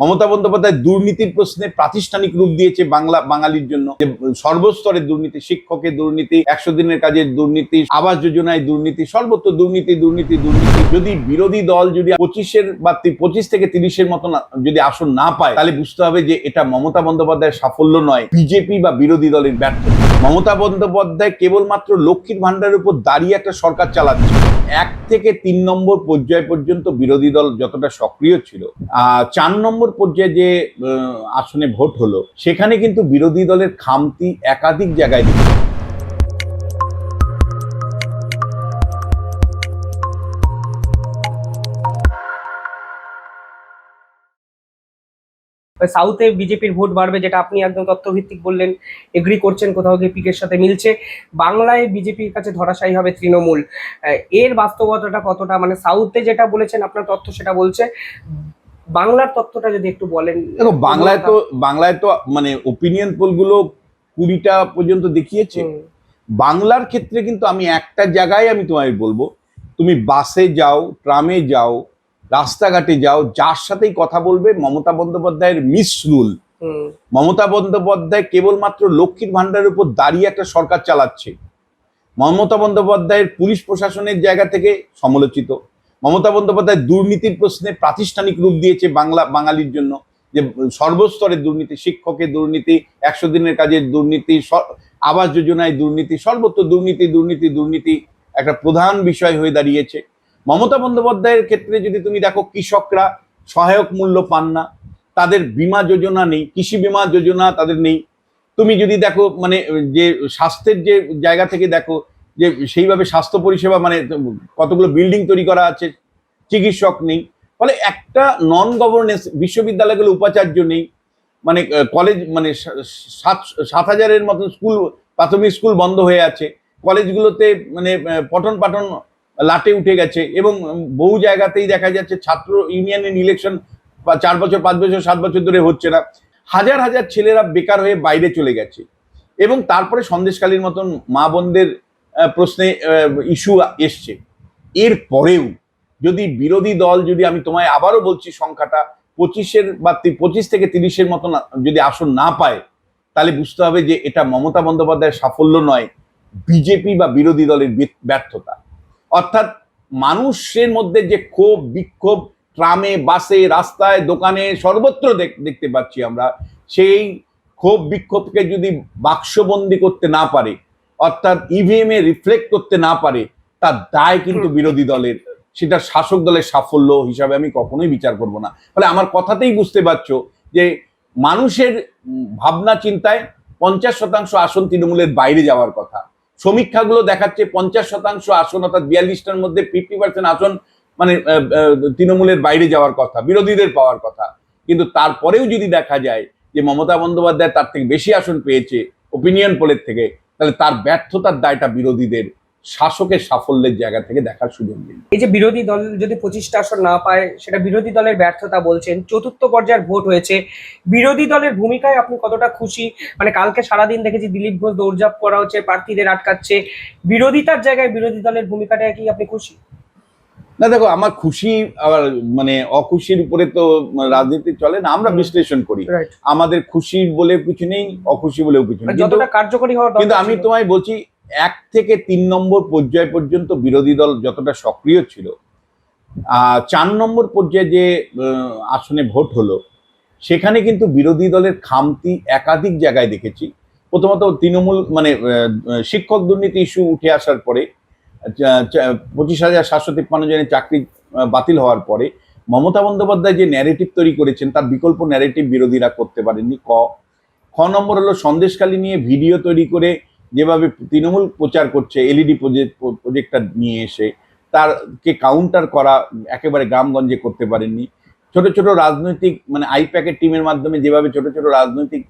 মমতা বন্দ্যোপাধ্যায় দুর্নীতির প্রশ্নে প্রাতিষ্ঠানিক রূপ দিয়েছে বাংলা, বাঙালির জন্য। যে সর্বস্তরের দুর্নীতি, শিক্ষকের দুর্নীতি, একশো দিনের কাজের দুর্নীতি, আবাস যোজনায় দুর্নীতি, সর্বত্র দুর্নীতি দুর্নীতি দুর্নীতি। যদি বিরোধী দল যদি পঁচিশের বা পঁচিশ থেকে তিরিশের মতন যদি আসন না পায়, তাহলে বুঝতে হবে যে এটা মমতা বন্দ্যোপাধ্যায়ের সাফল্য নয়, বিজেপি বা বিরোধী দলের ব্যর্থ মমতা বন্দ্যোপাধ্যায় কেবলমাত্র লক্ষ্মীর ভান্ডারের উপর দাঁড়িয়ে একটা সরকার চালাচ্ছে। এক থেকে তিন নম্বর পর্যায় পর্যন্ত বিরোধী দল যতটা সক্রিয় ছিল চার নম্বর পর্যায়ে যে আসনে ভোট হলো, সেখানে কিন্তু বিরোধী দলের খামতি একাধিক জায়গায় সাউথে বিজেপির ভোট বাড়বে যেটা আপনি একদম তথ্যভিত্তিক বললেন এগ্রি করছেন কোথাও গিয়ে পিকের সাথে মিলছে। বাংলায় বিজেপির কাছে ধরাশায়ী হবে তৃণমূল। এর বাস্তবতাটা কতটা মানে সাউথে যেটা বলেছেন আপনার তথ্য সেটা বলছে। বাংলার তথ্যটা যদি একটু বলেন। দেখো বাংলায় তো বাংলায় তো মানে ওপিনিয়ন পোলগুলো কুড়িটা পর্যন্ত দেখিয়েছে। বাংলার ক্ষেত্রে কিন্তু আমি একটা জায়গায় আমি তোমায় বলব তুমি বাসে যাও ট্রামে যাও রাস্তাঘাটে যাও যার সাথেই কথা বলবে মমতা বন্দ্যোপাধ্যায়ের মিসরুল হুম, মমতা বন্দ্যোপাধ্যায় কেবলমাত্র লক্ষ্মীর ভান্ডারের উপর দাঁড়িয়ে একটা সরকার চালাচ্ছে। মমতা বন্দ্যোপাধ্যায়ের পুলিশ প্রশাসনের জায়গা থেকে সমালোচিত। মমতা বন্দ্যোপাধ্যায় দুর্নীতির প্রশ্নে প্রাতিষ্ঠানিক রূপ দিয়েছে বাংলা বাঙালির জন্য। যে সর্বস্তরের দুর্নীতি শিক্ষকের দুর্নীতি একশো দিনের কাজের দুর্নীতি স- আবাস যোজনায় দুর্নীতি সর্বত্র দুর্নীতি দুর্নীতি দুর্নীতি একটা প্রধান বিষয় হয়ে দাঁড়িয়েছে। মমতা বন্দ্যোপাধ্যায়ের ক্ষেত্রে যদি তুমি দেখো কৃষকরা সহায়ক মূল্য পান না, তাদের বীমা যোজনা নেই, কৃষি বিমা যোজনা তাদের নেই। তুমি যদি দেখো মানে যে স্বাস্থ্যের যে জায়গা থেকে দেখো যে সেইভাবে স্বাস্থ্য পরিষেবা মানে কতগুলো বিল্ডিং তৈরি করা আছে, চিকিৎসক নেই, ফলে একটা নন গভর্নেন্স বিশ্ববিদ্যালয়গুলো উপাচার্য নেই মানে কলেজ মানে সাত সাত হাজারের মতন স্কুল প্রাথমিক স্কুল বন্ধ হয়ে আছে কলেজগুলোতে মানে পঠন পাঠন লাটে উঠে গেছে এবং বহু জায়গাতেই দেখা যাচ্ছে ছাত্র ইউনিয়নের ইলেকশন চার বছর, পাঁচ বছর, সাত বছর ধরে হচ্ছে না। হাজার হাজার ছেলেরা বেকার হয়ে বাইরে চলে গেছে এবং তারপরে সন্দেশকালীর মতন মা বোনদের প্রশ্নে ইস্যু এসছে। এর পরেও যদি বিরোধী দল যদি আমি তোমায় আবারও বলছি সংখ্যাটা পঁচিশের বা পঁচিশ থেকে তিরিশের মতন যদি আসন না পায়, তাহলে বুঝতে হবে যে এটা মমতা বন্দ্যোপাধ্যায়ের সাফল্য নয়, বিজেপি বা বিরোধী দলের ব্যর্থতা। অর্থাৎ মানুষের মধ্যে যে ক্ষোভ বিক্ষোভ ট্রামে বাসে রাস্তায় দোকানে সর্বত্র দেখতে পাচ্ছি আমরা সেই ক্ষোভ বিক্ষোভকে যদি বাক্সবন্দি করতে না পারে অর্থাৎ ইভিএম এ রিফ্লেক্ট করতে না পারে তার দায় কিন্তু বিরোধী দলের। সেটা শাসক দলের সাফল্য হিসাবে আমি কখনোই বিচার করব না। ফলে আমার কথাতেই বুঝতে পারছ যে মানুষের ভাবনা চিন্তায় পঞ্চাশ শতাংশ আসন তৃণমূলের বাইরে যাওয়ার কথা। সমীক্ষাগুলো দেখাচ্ছে পঞ্চাশ শতাংশ আসন, অর্থাৎ বিয়াল্লিশটার মধ্যে ফিফটি পার্সেন্ট আসন মানে তৃণমূলের বাইরে যাওয়ার কথা, বিরোধীদের পাওয়ার কথা। কিন্তু তারপরেও যদি দেখা যায় যে মমতা বন্দ্যোপাধ্যায় তার থেকে বেশি আসন পেয়েছে ওপিনিয়ন পোলের থেকে, তাহলে তার ব্যর্থতার দায়টা বিরোধীদের। শাসকের সাফল্যের জায়গা থেকে দেখার সুযোগ নেই। এই যে বিরোধী দল যদি পঁচিশটা আসন না পায় সেটা বিরোধী দলের ব্যর্থতা বলছেন চতুর্থ পর্যায়ের ভোট হয়েছে। বিরোধী দলের ভূমিকায় আপনি কতটা খুশি? মানে কালকে সারাদিন দেখেছি দিলীপ ঘোষ দৌড়ঝাঁপ করা হচ্ছে প্রার্থীদের আটকাচ্ছে। বিরোধিতার জায়গায় বিরোধী দলের ভূমিকাটা কি আপনি খুশি? না দেখো আমার খুশি আবার মানে অখুশির উপরে তো রাজনীতি চলে না আমরা বিশ্লেষণ করি। আমাদের খুশি বলে কিছু নেই অখুশি বলেও কিছু নেই। কিন্তু- যতটা কার্যকরী হওয়ার কিন্তু আমি তোমায় বলছি এক থেকে তিন নম্বর পর্যায় পর্যন্ত বিরোধী দল যতটা সক্রিয় ছিল চার নম্বর পর্যায়ে যে আসনে ভোট হলো, সেখানে কিন্তু বিরোধী দলের খামতি একাধিক জায়গায় দেখেছি। প্রথমত তৃণমূল মানে শিক্ষক দুর্নীতি ইস্যু উঠে আসার পরে চা- চা- পঁচিশ হাজার সাতশো তিপ্পান্ন জনের চাকরি বাতিল হওয়ার পরে মমতা বন্দ্যোপাধ্যায় যে ন্যারেটিভ তৈরি করেছেন, তার বিকল্প ন্যারেটিভ বিরোধীরা করতে পারেননি। ক, খ নম্বর হলো সন্দেশখালী নিয়ে ভিডিও তৈরি করে যেভাবে তৃণমূল প্রচার করছে এলইডি প্রজেক্ট প্রজেক্টটা নিয়ে এসে, তারকে কাউন্টার করা একেবারে গ্রামগঞ্জে করতে পারেননি। ছোট ছোট রাজনৈতিক মানে আই আইপ্যাকের টিমের মাধ্যমে যেভাবে ছোট ছোট রাজনৈতিক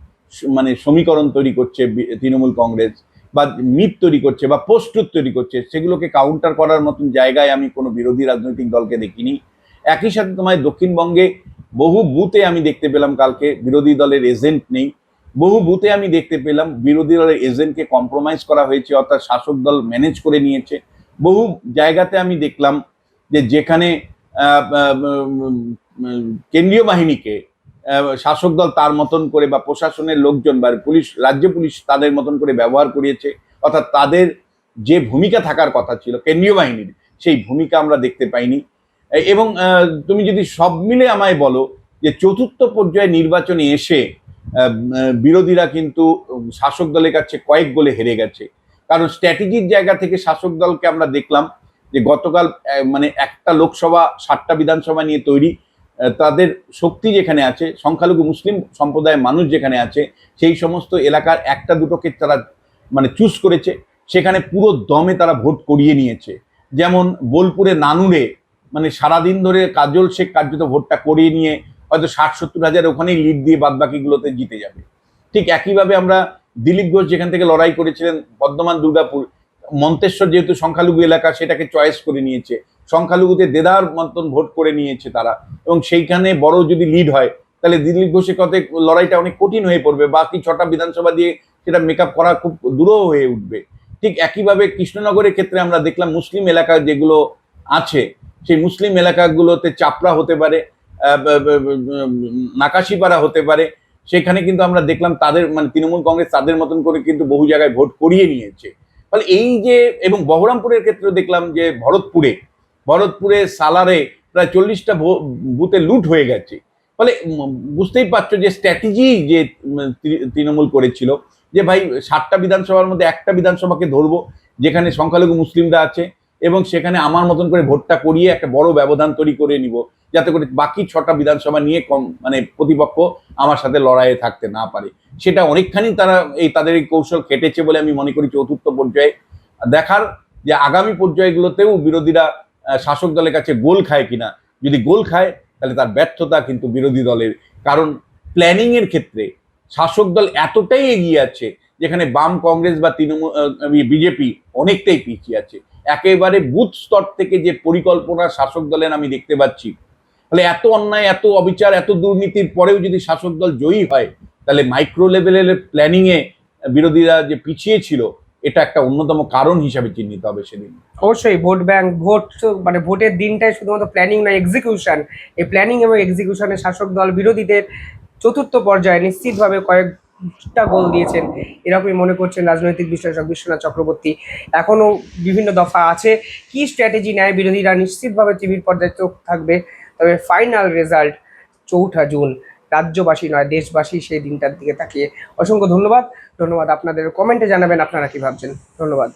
মানে সমীকরণ তৈরি করছে তৃণমূল কংগ্রেস, বা মিথ তৈরি করছে, বা পোস্টুত তৈরি করছে, সেগুলোকে কাউন্টার করার মতন জায়গায় আমি কোনো বিরোধী রাজনৈতিক দলকে দেখিনি। একই সাথে তোমায় দক্ষিণবঙ্গে বহু বুথে আমি দেখতে পেলাম কালকে, বিরোধী দলের এজেন্ট নেই। বহু বুথে আমি দেখতে পেলাম বিরোধী দলের এজেন্টকে কম্প্রোমাইজ করা হয়েছে, অর্থাৎ শাসক দল ম্যানেজ করে নিয়েছে। বহু জায়গাতে আমি দেখলাম যে যেখানে কেন্দ্রীয় বাহিনীকে শাসক দল তার মতন করে বা প্রশাসনের লোকজন বা পুলিশ, রাজ্য পুলিশ তাদের মতন করে ব্যবহার করিয়েছে, অর্থাৎ তাদের যে ভূমিকা থাকার কথা ছিল, কেন্দ্রীয় বাহিনীর, সেই ভূমিকা আমরা দেখতে পাইনি। এবং তুমি যদি সব মিলে আমায় বলো যে চতুর্থ পর্যায়ে নির্বাচনে এসে বিরোধীরা কিন্তু শাসক দলের কাছে কয়েক গোলে হেরে গেছে। কারণ স্ট্র্যাটেজির জায়গা থেকে শাসক দলকে আমরা দেখলাম যে গতকাল মানে একটা লোকসভা, সাতটা বিধানসভা নিয়ে তৈরি তাদের শক্তি যেখানে আছে, সংখ্যালঘু মুসলিম সম্প্রদায়ের মানুষ যেখানে আছে, সেই সমস্ত এলাকার একটা দুটোকে তারা মানে চুজ করেছে, সেখানে পুরো দমে তারা ভোট করিয়ে নিয়েছে। যেমন বোলপুরে নানুরে মানে সারাদিন ধরে কাজল শেখ কার্যত ভোটটা করিয়ে নিয়ে হয়তো ষাট, সত্তর হাজার ওখানেই লিড দিয়ে বাদ বাকিগুলোতে জিতে যাবে। ঠিক একইভাবে আমরা দিলীপ ঘোষ যেখান থেকে লড়াই করেছিলেন, বর্ধমান, দুর্গাপুর, মন্তেশ্বর যেহেতু সংখ্যালঘু এলাকা, সেটাকে চয়েস করে নিয়েছে। সংখ্যালঘুতে দেদার মতন ভোট করে নিয়েছে তারা। এবং সেইখানে বড় যদি লিড হয়, তাহলে দিলীপ ঘোষের কথা লড়াইটা অনেক কঠিন হয়ে পড়বে। বাকি ছটা বিধানসভা দিয়ে সেটা মেকআপ করা খুব দূরও হয়ে উঠবে। ঠিক একইভাবে কৃষ্ণনগরের ক্ষেত্রে আমরা দেখলাম মুসলিম এলাকা যেগুলো আছে, সেই মুসলিম এলাকাগুলোতে চাপড়া হতে পারে। নাকাশিপাড়া হতে পারে। সেখানে কিন্তু আমরা দেখলাম তাদের মানে তৃণমূল কংগ্রেস তাদের মতন করে কিন্তু বহু জায়গায় ভোট করিয়ে নিয়েছে। ফলে এই যে, এবং বহরমপুরের ক্ষেত্রে দেখলাম যে ভরতপুরে ভরতপুরে সালারে প্রায় চল্লিশটা বুথে লুট হয়ে গেছে। ফলে বুঝতেই পারছ যে স্ট্র্যাটেজি যে তৃণমূল করেছিল, যে ভাই সাতটা বিধানসভার মধ্যে একটা বিধানসভাকে ধরবো, যেখানে সংখ্যালঘু মুসলিমরা আছে, এবং সেখানে আমার মতন করে ভোটটা করিয়ে একটা বড় ব্যবধান তৈরি করে নিব। যাতে করে বাকি ছটা বিধানসভা নিয়ে কম মানে প্রতিপক্ষ আমার সাথে লড়াইয়ে থাকতে না পারে। সেটা অনেকখানি তারা এই তাদের এই কৌশল কেটেছে বলে আমি মনে করি চতুর্থ পর্যায়ে। দেখার যে আগামী পর্যায়গুলোতেও বিরোধীরা শাসক দলের কাছে গোল খায় কিনা, যদি গোল খায়, তাহলে তার ব্যর্থতা কিন্তু বিরোধী দলের। কারণ প্ল্যানিং এর ক্ষেত্রে শাসক দল এতটাই এগিয়ে আছে, যেখানে বাম কংগ্রেস বা তৃণমূল বিজেপি অনেকটাই পিছিয়ে আছে। একেবারে বুথ স্তর থেকে যে পরিকল্পনা শাসক দলের আমি দেখতে পাচ্ছি তাহলে এত অন্যায়, এত অবিচার, এত দুর্নীতির পরেও যদি শাসক দল জয়ী হয়, তাহলে মাইক্রো লেভেলের প্ল্যানিং এ বিরোধীরা যে পিছিয়ে ছিল, এটা একটা অন্যতম কারণ হিসাবে চিহ্নিত হবে সেদিন। অবশ্যই, ভোট ব্যাংক, ভোট মানে ভোটের দিনটাই শুধুমাত্র প্ল্যানিং নয় এক্সিকিউশন এই প্ল্যানিং এবং এক্সিকিউশনে শাসক দল বিরোধীদের চতুর্থ পর্যায়ে নিশ্চিতভাবে কয়েকটা গোল দিয়েছেন। এরকমই মনে করছেন রাজনৈতিক বিশ্লেষক বিশ্বনাথ চক্রবর্তী। এখনও বিভিন্ন দফা আছে। কি স্ট্র্যাটেজি নেয় বিরোধীরা? নিশ্চিতভাবে টিভির পর্যায়ে চোখ থাকবে তবে ফাইনাল রেজাল্ট চৌঠা জুন, রাজ্যবাসী নয়, দেশবাসী সেই দিনটার দিকে তাকিয়ে। অসংখ্য ধন্যবাদ। ধন্যবাদ আপনাদের। কমেন্টে জানাবেন আপনারা কি ভাবছেন। ধন্যবাদ।